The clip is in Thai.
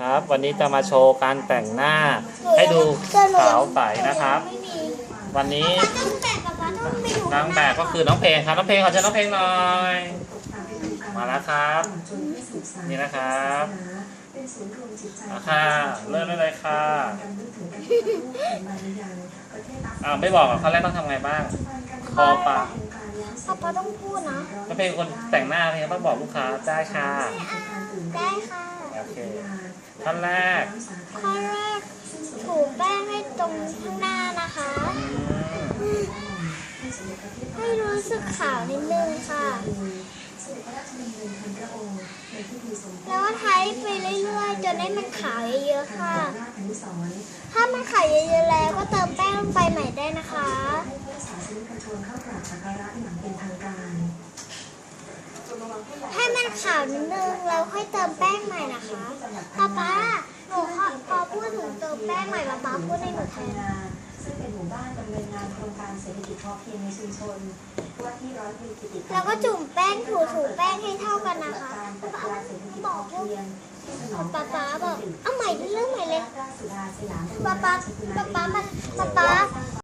ครับ วันนี้จะมาโชว์การแต่งหน้า ให้ดูขาวใสนะครับไม่มีวันนี้ป้าต้องแต่กับป้าต้องไปดูนางแบบก็คือน้องเพลงครับน้องเพลงขอเชิญน้องเพลงหน่อยมาแล้วครับ นี่นะครับอะค่ะเริ่มได้เลยค่ะอ่าไม่บอกอะขั้นแรกต้องทำไงบ้างคอปากป้าป้าต้องพูดนะน้องเพลงคนแต่งหน้าเพลงต้องบอกลูกค้าได้ค่ะได้ค่ะ โอเคขั้นแรกข้อแรกถูแป้งให้ตรงข้างหน้านะคะ ให้รู้สึกขาวนิดนึงค่ะ แล้วก็ไทยไปเรื่อยๆ จนให้มันขาวเยอะๆค่ะ ถ้ามันขาวเยอะๆแล้วก็เติมแป้งลงไปใหม่ได้นะคะให้มันขาวนิดนึงแล้ว เติมแป้งใหม่นะคะป๊าป๊าหนูขอพอพูดถึงเติมแป้งใหม่ป๊าป๊าพูดให้หนูแทนซึ่งเป็นหมู่บ้านดำเนินงานโครงการเศรษฐกิจพอเพียงในชุมชนว่าที่ร้อยตรีกิติแล้วก็จุ่มแป้งถูถูแป้งให้เท่ากันนะคะการปรัชญาเศรษฐกิจบพออกพวกเพียงที่ถนอมป๊าป๊าบอกเอาใหม่เรื่องใหม่เลยราชสุดาสยามป๊าป๊าป๊าป๊ามันป๊าป๊า